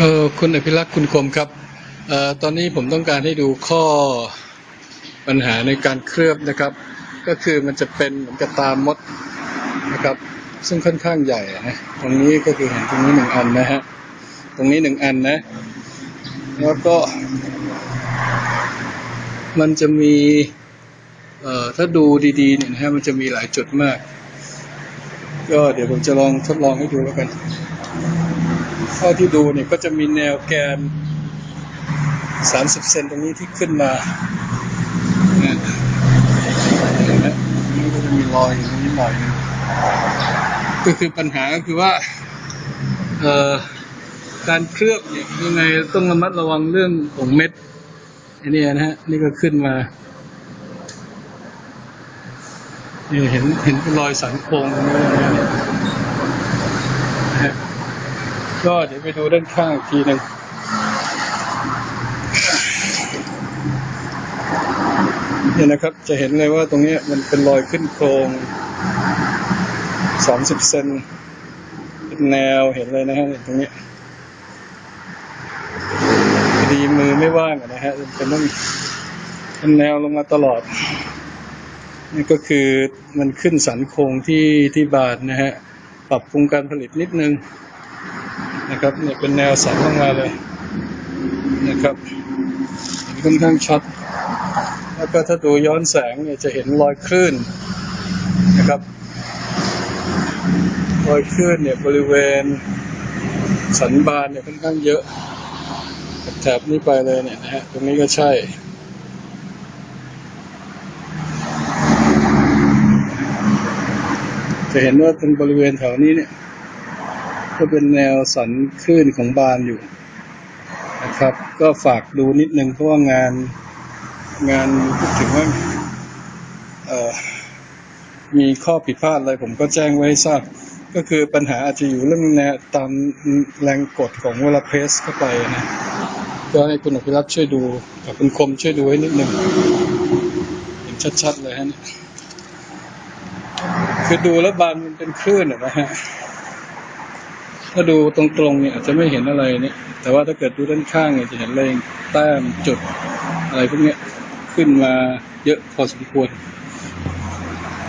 เออคุณอภิรักษ์คุณคมครับออตอนนี้ผมต้องการให้ดูข้อปัญหาในการเคลือบนะครับ ก็คือมันจะเป็นเหมือนกับตามมดนะครับ ซึ่งค่อนข้างใหญ่นะตรงนี้ก็คือเห็นตรงนี้หนึ่งอันนะฮะตรงนี้หนึ่งอันนะ แล้วก็ มันจะมีเอ่อถ้าดูดีๆเนี่ยนะฮะมันจะมีหลายจุดมาก ก็เดี๋ยวผมจะลองทดลองให้ดูแล้วกันเท่าที่ดูเนี่ยก็จะมีแนวแกน 30 เซนตรงนี้ที่ขึ้นมาเนี่ยนไหมมันก็จะมีรอยอยู่ตรงนี้หน่อยหนึงก็คือปัญหาก็คือว่าเอ่อการเคลือบเนี่ยยังไงต้องระมัดระวังเรื่องของเม็ดอันนี้นะฮะนี่ก็ขึ้นมา นี่เห็นเห็นเป็นรอยสันโครงตรงนี้นะฮะก็เดี๋ยวไปดูด้านข้างอีกทีหนึ่งเนี่ยนะครับ จะเห็นเลยว่าตรงเนี้ยมันเป็นรอยขึ้นโครงสามสิบเซนเป็นแนวเห็นเลยนะฮะเนี่ยตรงเนี้ยดีมือไม่ว่างอะนะฮะเป็นต้องเป็นแนวลงมาตลอด นี่ก็คือมันขึ้นสันโครงที่ที่บาดนะฮะ ปรับปรุงการผลิตนิดนึงนะครับเนี่ยเป็นแนวสันลงมาเลยนะครับค่อนข้างชัด แล้วก็ถ้าดูย้อนแสงเนี่ยจะเห็นรอยคลื่นนะครับรอยคลื่นเนี่ยบริเวณสันบานเนี่ยค่อนข้างเยอะแถบนี้ไปเลยเนี่ยนะฮะตรงนี้ก็ใช่ จะเห็นว่าตรงบริเวณแถวนี้เนี่ยก็เป็นแนวสันคลื่นของบานอยู่นะครับ ก็ฝากดูนิดนึงเพราะว่างานงานพูดถึงว่ามีข้อผิดพลาดอะไรผมก็แจ้งไว้ให้ทราบ ก็คือปัญหาอาจจะอยู่เรื่องแนวตามแรงกดของเวลาเพรสเข้าไปนะก็ให้คุณอภิรัตน์ช่วยดูกับคุณคมช่วยดูไว้นิดหนึ่งเห็นชัดๆเลยฮะเนี่ย คือดูแล้วบานมันเป็นคลื่นนะฮะถ้าดูตรงๆเนี่ยอาจจะไม่เห็นอะไรเนี่ย แต่ว่าถ้าเกิดดูด้านข้างเนี่ยจะเห็นเลงแต้มจุดอะไรพวกเนี้ยขึ้นมาเยอะพอสมควร